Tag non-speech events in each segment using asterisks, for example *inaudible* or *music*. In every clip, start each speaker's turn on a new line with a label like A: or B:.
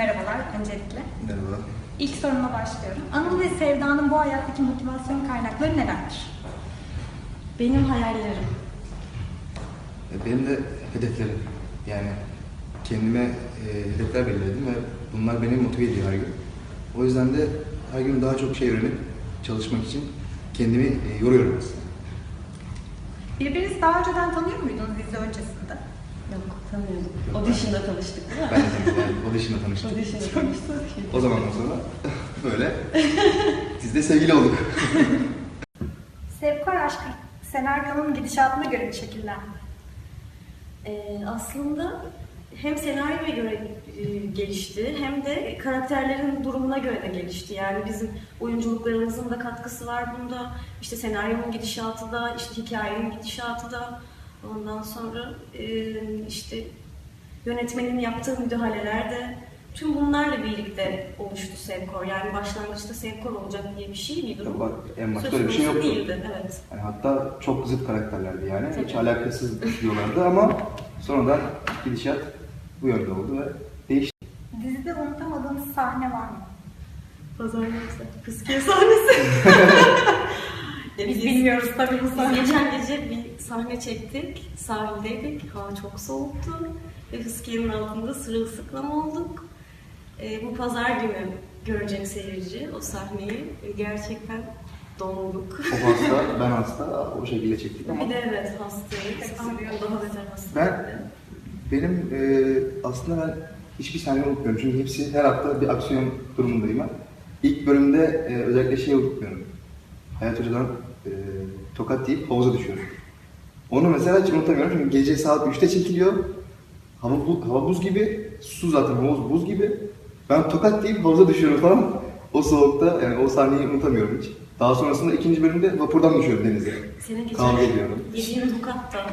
A: Merhabalar öncelikle.
B: Merhaba.
A: İlk sorumla başlıyorum. Anıl ve Sevda'nın bu hayattaki motivasyon kaynakları nelerdir?
C: Benim hayallerim.
B: E, Benim de hedeflerim. Yani kendime e, hedefler belirledim ve bunlar beni motive ediyor her gün. O yüzden de her gün daha çok şey öğrenip çalışmak için kendimi e, yoruyorum aslında.
A: Birbirinizi daha önceden tanıyor muydunuz dizi öncesinde?
C: Yok tanıyordum. Audition'da tanıştık değil mi?
B: Ben de o dışında tanıştık.
C: Audition'da tanıştık.
B: O zamandan sonra böyle biz de sevgili olduk.
A: Sevkar aşkı senaryonun gidişatına göre şekillendi?
C: Ee, aslında hem senaryoya göre e, gelişti hem de karakterlerin durumuna göre de gelişti. Yani bizim oyunculuklarımızın da katkısı var bunda. İşte senaryonun gidişatı da, işte hikayenin gidişatı da. Ondan sonra e, işte yönetmenin yaptığı müdahaleler de tüm bunlarla birlikte oluştu Sevkor. Yani başlangıçta Sevkor olacak diye bir şey bir durum.
B: Bak, en başta öyle bir şey yoktu.
C: değildi. Evet.
B: Yani hatta çok zıt karakterlerdi yani. Hiç
C: Tabii.
B: alakasız diyorlardı ama sonradan gidişat bu yönde oldu ve değişti.
A: Dizide unutamadığınız sahne var mı?
C: Pazar yoksa. Fıskiye sahnesi. *laughs* Ya
A: Biz bilmiyoruz tabii bu
C: Biz
A: sahneyi.
C: geçen gece bir sahne çektik. Sahildeydik. Hava çok soğuktu. Ve fıskiyenin altında sırılsıklam olduk. Ee, bu pazar günü görecek seyirci o sahneyi. Ve Gerçekten donduk.
B: O hasta, ben hasta o şekilde çektik ama
C: Bir de evet hastayız. Ama daha beter hastaydı.
B: Ben- benim e, aslında ben hiçbir sahne unutmuyorum çünkü hepsi her hafta bir aksiyon durumundayım ben. İlk bölümde e, özellikle şeyi unutmuyorum. Hayat Hoca'dan e, tokat deyip havuza düşüyorum. Onu mesela hiç unutamıyorum çünkü gece saat 3'te çekiliyor. Hava, bu, hava buz gibi, su zaten havuz buz gibi. Ben tokat deyip havuza düşüyorum falan. O soğukta yani o sahneyi unutamıyorum hiç. Daha sonrasında ikinci bölümde vapurdan düşüyorum denize.
C: Senin geçen
B: Kavga ediyorum.
C: yediğin tokat da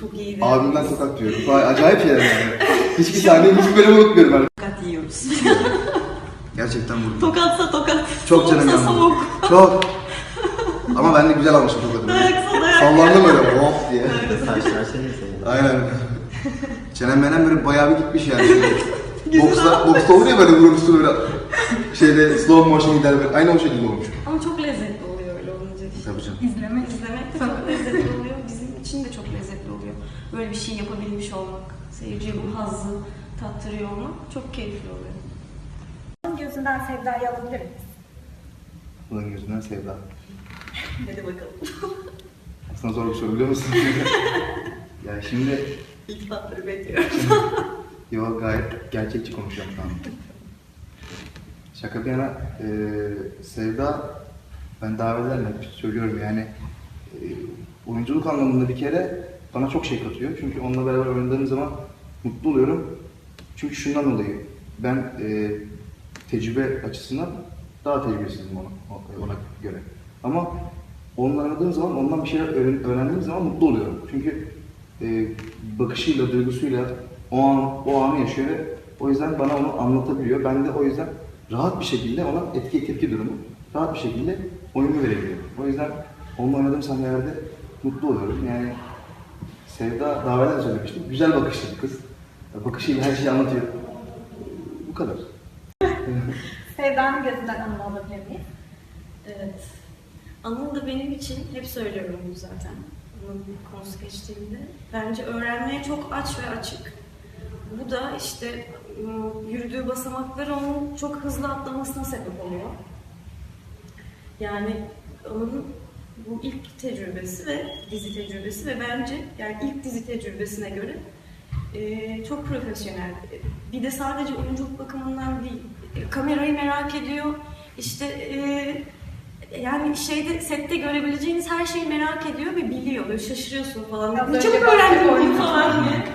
C: çok iyiydi.
B: Abimden tokat diyorum. Vay, acayip şeyler yani. Hiçbir sahneyi hiçbir bölümü unutmuyorum ben.
C: Tokat yiyoruz.
B: Gerçekten vurdum.
C: Tokatsa tokat.
B: Çok canım
C: soğuksa
B: yandı.
C: soğuk.
B: Çok. Ama ben de güzel almışım.
C: Dayaksa dayak.
B: Sallandım öyle hop diye.
D: Saçlar senin senin.
B: Aynen. Çenem menem böyle bayağı bir gitmiş yani. Boksla, boksta olur ya böyle vurmuşsun böyle. Şeyde slow motion gider böyle. Aynı o şekilde olmuş.
C: Ama çok lezzetli oluyor öyle olunca. işte.
B: Tabii canım.
A: İzlemek.
C: İzlemek de çok lezzetli oluyor. Bizim için de çok lezzetli oluyor. Böyle bir şey yapabilmiş olmak, seyirciye bu hazzı tattırıyor olmak çok keyifli oluyor.
A: Onun gözünden Sevda'yı alabilir miyiz?
B: Bunun gözünden sevda.
C: Hadi bakalım.
B: Aslında zor bir soru biliyor musun? *laughs* ya şimdi
C: İltifatları bekliyorum.
B: Yo gayet gerçekçi konuşuyorum şu an. Şaka bir yana e, Sevda ben davetlerle söylüyorum yani e, oyunculuk anlamında bir kere bana çok şey katıyor. Çünkü onunla beraber oynadığım zaman mutlu oluyorum. Çünkü şundan dolayı ben e, tecrübe açısından daha tecrübesizim ona, ona göre. Ama onunla oynadığım zaman ondan bir şeyler öğren- öğrendiğim zaman mutlu oluyorum. Çünkü e, bakışıyla, duygusuyla o an o anı yaşıyor ve o yüzden bana onu anlatabiliyor. Ben de o yüzden rahat bir şekilde ona etki tepki durumu rahat bir şekilde oyunu verebiliyorum. O yüzden onunla oynadığım sahnelerde mutlu oluyorum. Yani Sevda daha evvel söylemiştim. Güzel bakışlı kız. Bakışıyla her şeyi anlatıyor. Bu kadar. *laughs*
A: Sevda'nın gözünden Anıl'ı alabilir miyiz?
C: Evet. Anıl da benim için hep söylüyorum bunu zaten. Bunun konusu geçtiğinde. Bence öğrenmeye çok aç ve açık. Bu da işte ım, yürüdüğü basamakları onun çok hızlı atlamasına sebep oluyor. Yani onun bu ilk tecrübesi ve dizi tecrübesi ve bence yani ilk dizi tecrübesine göre e, çok profesyonel. Bir de sadece oyunculuk bakımından değil, kamerayı merak ediyor. İşte e, yani şeyde sette görebileceğiniz her şeyi merak ediyor ve biliyor. Böyle şaşırıyorsun falan. Ne
A: önce
C: çabuk
A: bahsettiğim
C: bunu falan diye.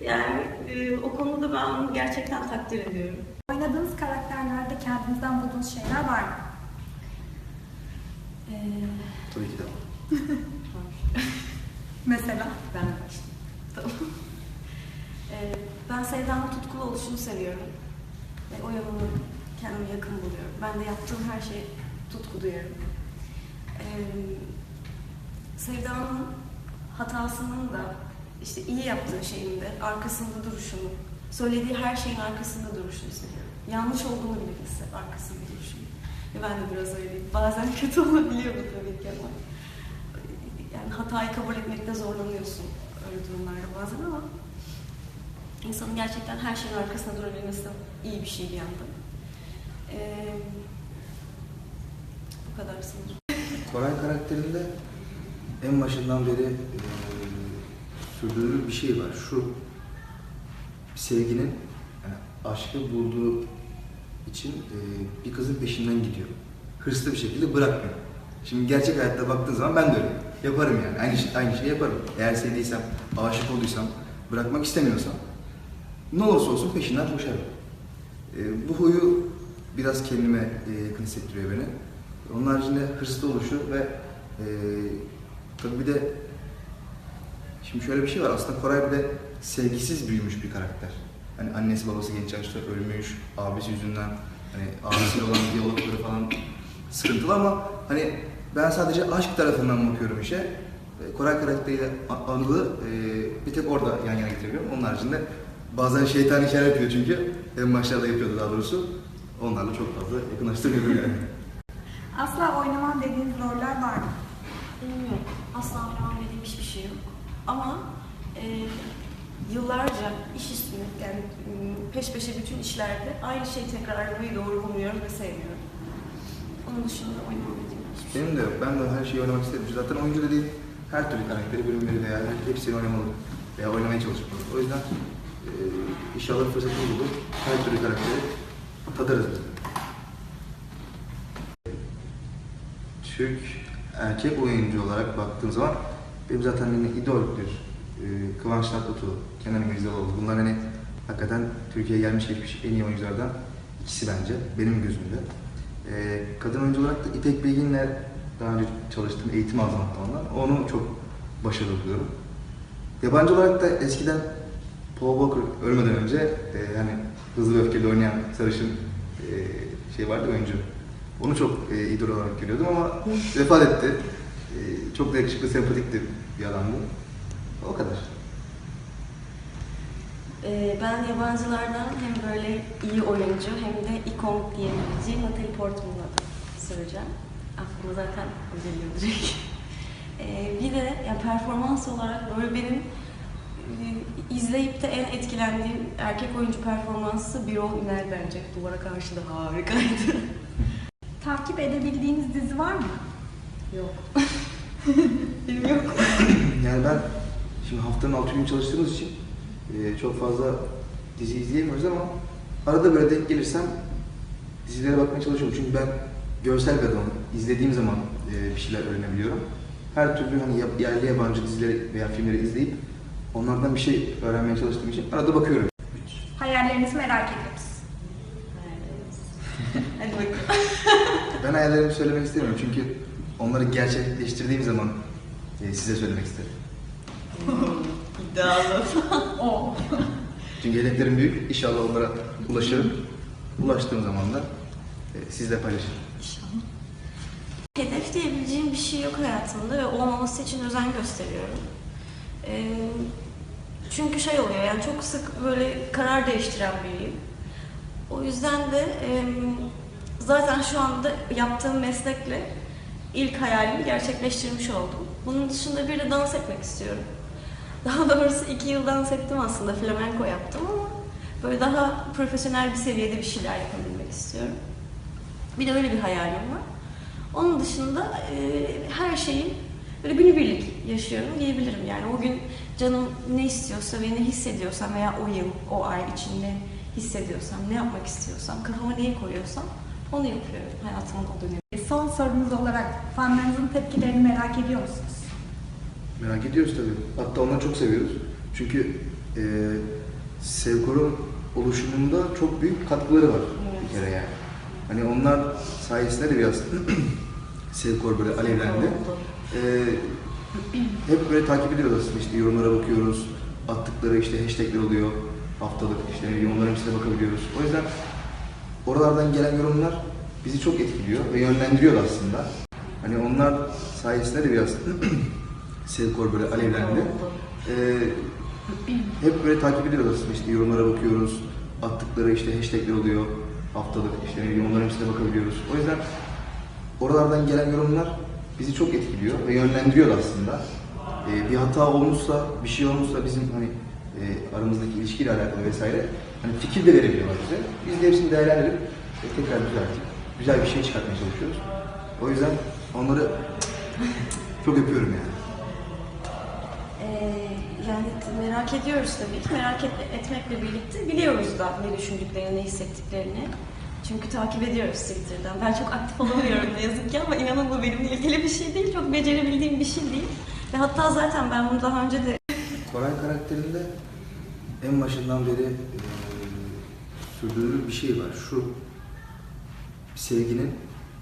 C: Yani e, o konuda ben onu gerçekten takdir ediyorum.
A: Oynadığınız karakterlerde kendinizden bulduğunuz şeyler var mı?
C: E,
B: Tabii ki de. *laughs*
A: Mesela?
C: Ben de başlayayım. Tamam. Ee, ben Sevda'nın tutkulu oluşunu seviyorum. Ve o yanını kendime yakın buluyorum. Ben de yaptığım her şeye tutku duyarım. Ee, Sevda'nın hatasının da işte iyi yaptığı şeyin de arkasında duruşunu söylediği her şeyin arkasında duruşunu seviyorum. Yanlış olduğunu bile bilse arkasında duruşunu. Ve ben de biraz öyleyim. Bazen *laughs* kötü olabiliyor bu tabii ki ama yani hatayı kabul etmekte zorlanıyorsun öyle durumlarda bazen ama insanın gerçekten her şeyin arkasında durabilmesi iyi bir şey bir yandan. Ee, kadar sanırım.
B: Koray karakterinde en başından beri e, sürdürülür bir şey var. Şu sevginin yani aşkı bulduğu için e, bir kızın peşinden gidiyor. Hırslı bir şekilde bırakmıyor. Şimdi gerçek hayatta baktığın zaman ben de öyle. Yaparım yani. Aynı, şey- aynı şeyi yaparım. Eğer sevdiysem, aşık olduysam, bırakmak istemiyorsam ne olursa olsun peşinden koşarım. E, bu huyu biraz kendime e, yakın hissettiriyor beni. Onun haricinde hırslı oluşu ve e, tabii bir de şimdi şöyle bir şey var aslında Koray bir de sevgisiz büyümüş bir karakter. Hani annesi babası genç yaşta ölmüş, abisi yüzünden hani abisiyle olan *laughs* diyalogları falan sıkıntılı ama hani ben sadece aşk tarafından bakıyorum işe. E, Koray karakteriyle Anıl'ı e, bir tek orada yan yana getiriyorum. Onun haricinde bazen şeytani işler yapıyor çünkü. En başlarda yapıyordu daha doğrusu. Onlarla çok fazla yakınlaştırıyorum yani.
A: Asla oynamam dediğiniz roller var mı?
C: Bilmiyorum. Asla oynamam dediğim hiçbir şey yok. Ama e, yıllarca iş üstüne yani peş peşe bütün işlerde aynı şeyi tekrarlamayı doğru bulmuyorum ve sevmiyorum. Onun dışında oynamam dediğim hiçbir şey yok.
B: Benim de yok. Ben de her şeyi oynamak isterim. Zaten oyuncu dediğin her türlü karakteri, bölümleri veya her- hepsini oynamalı veya oynamaya çalışmalı. O yüzden e, inşallah fırsatımız olur. Her türlü karakteri tadarız biz de. Türk erkek oyuncu olarak baktığım zaman benim zaten yine idoldür. E, Kıvanç Tatlıtuğ, Kenan İmirzalıoğlu. Bunlar hani hakikaten Türkiye'ye gelmiş geçmiş en iyi oyunculardan ikisi bence benim gözümde. E, kadın oyuncu olarak da İpek Bilgin'le daha önce çalıştım, eğitim aldım ondan. Onu çok başarılı buluyorum. Yabancı olarak da eskiden Paul Walker ölmeden önce e, hani hızlı ve öfkeli oynayan sarışın e, şey vardı oyuncu. Onu çok e, idol olarak görüyordum ama vefat etti. E, çok da yakışıklı, sempatikti bir adamdı. O kadar.
C: E, ben yabancılardan hem böyle iyi oyuncu hem de ikon diyebileceğim Natalie Portman'ı söyleyeceğim. Aklıma zaten o geliyor direkt. E, bir de yani performans olarak böyle benim e, izleyip de en etkilendiğim erkek oyuncu performansı Birol Ünel bence. Duvara karşı da harikaydı. *laughs*
A: Takip edebildiğiniz dizi var mı?
C: Yok. *laughs* Benim yok. *clears throat*
B: Yani ben şimdi haftanın 6 gün çalıştığımız için e, çok fazla dizi izleyemiyoruz ama arada böyle denk gelirsem dizilere bakmaya çalışıyorum. Çünkü ben görsel bir adamım. İzlediğim zaman e, bir şeyler öğrenebiliyorum. Her türlü hani yerli yabancı dizileri veya filmleri izleyip onlardan bir şey öğrenmeye çalıştığım için arada bakıyorum.
A: Hayallerinizi merak ediyoruz.
C: Hadi bakalım. *laughs*
B: Ben hayallerimi söylemek istemiyorum çünkü onları gerçekleştirdiğim zaman e, size söylemek isterim. *laughs*
C: İddialı. *laughs*
A: O.
B: Çünkü hedeflerim büyük. İnşallah onlara ulaşırım. Ulaştığım zaman da e, sizle paylaşırım.
C: Hedef diyebileceğim bir şey yok hayatımda ve olmaması için özen gösteriyorum. Ee, çünkü şey oluyor yani çok sık böyle karar değiştiren biriyim. O yüzden de em, zaten şu anda yaptığım meslekle ilk hayalimi gerçekleştirmiş oldum. Bunun dışında bir de dans etmek istiyorum. *laughs* Daha doğrusu iki yıl dans ettim aslında, flamenko yaptım ama böyle daha profesyonel bir seviyede bir şeyler yapabilmek istiyorum. Bir de öyle bir hayalim var. Onun dışında e, her şeyi böyle günübirlik yaşıyorum diyebilirim. Yani o gün canım ne istiyorsa ve ne hissediyorsam veya o yıl, o ay içinde hissediyorsam, ne yapmak istiyorsam, kafama neyi koyuyorsam onu yapıyorum hayatımın o dönemi.
A: E, Son sorunuz olarak fanlarınızın tepkilerini merak ediyor musunuz?
B: Merak ediyoruz tabii. Hatta onları çok seviyoruz. Çünkü e, Sevkor'un oluşumunda çok büyük katkıları var bir kere yani. Hani onlar sayesinde de biraz *clears throat* Sevkor böyle alevlendi.
C: Oldu.
B: E, hep böyle takip ediyoruz aslında işte yorumlara bakıyoruz. Attıkları işte hashtagler oluyor. Haftalık işte onların hepsine bakabiliyoruz. O yüzden oralardan gelen yorumlar bizi çok etkiliyor ve yönlendiriyor aslında. Hani onlar sayesinde de biraz *clears throat* Sevkor böyle alevlendi. Ee, hep böyle takip ediyoruz aslında işte yorumlara bakıyoruz. Attıkları işte hashtagler oluyor. Haftalık işte ne bileyim onların hepsine bakabiliyoruz. O yüzden oralardan gelen yorumlar bizi çok etkiliyor ve yönlendiriyor da aslında. Ee, bir hata olmuşsa, bir şey olmuşsa bizim hani e, aramızdaki ilişkiyle alakalı vesaire hani fikir de verebiliyorlar bize. Biz de hepsini değerlendirip e, tekrar düzeltip güzel bir şey çıkartmaya çalışıyoruz. O yüzden onları çok öpüyorum yani.
C: Ee, yani merak ediyoruz tabii ki. Merak et- etmekle birlikte biliyoruz da ne düşündüklerini, ne hissettiklerini. Çünkü takip ediyoruz Twitter'dan. Ben çok aktif olamıyorum ne yazık ki ama inanın bu benimle ilgili bir şey değil. Çok becerebildiğim bir şey değil. Ve hatta zaten ben bunu daha önce de
B: Koray karakterinde en başından beri sürdürülür bir şey var. Şu sevginin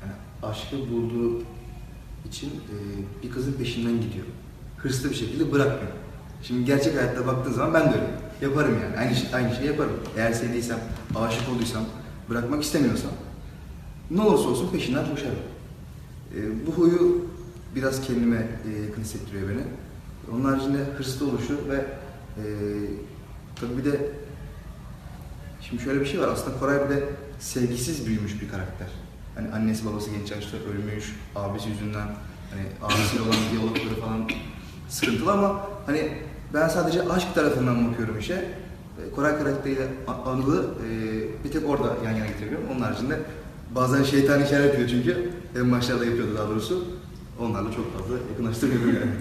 B: yani aşkı bulduğu için bir kızın peşinden gidiyor. Hırslı bir şekilde bırakmıyor. Şimdi gerçek hayatta baktığın zaman ben de öyle. Yaparım yani. Aynı, şey, aynı şeyi yaparım. Eğer sevdiysem, aşık olduysam, bırakmak istemiyorsam ne olursa olsun peşinden koşarım. E, bu huyu biraz kendime e, yakın hissettiriyor beni. Onun haricinde hırslı oluşu ve e, tabii bir de şimdi şöyle bir şey var aslında Koray bir de sevgisiz büyümüş bir karakter. Hani annesi babası genç yaşta ölmüş, abisi yüzünden hani abisiyle olan *laughs* diyalogları falan sıkıntılı ama hani ben sadece aşk tarafından bakıyorum işe. E, Koray karakteriyle Anıl'ı e, bir tek orada yan yana getiriyorum. Onun haricinde bazen şeytani işler yapıyor çünkü. En başlarda yapıyordu daha doğrusu. Onlarla çok fazla yakınlaştırıyorum yani.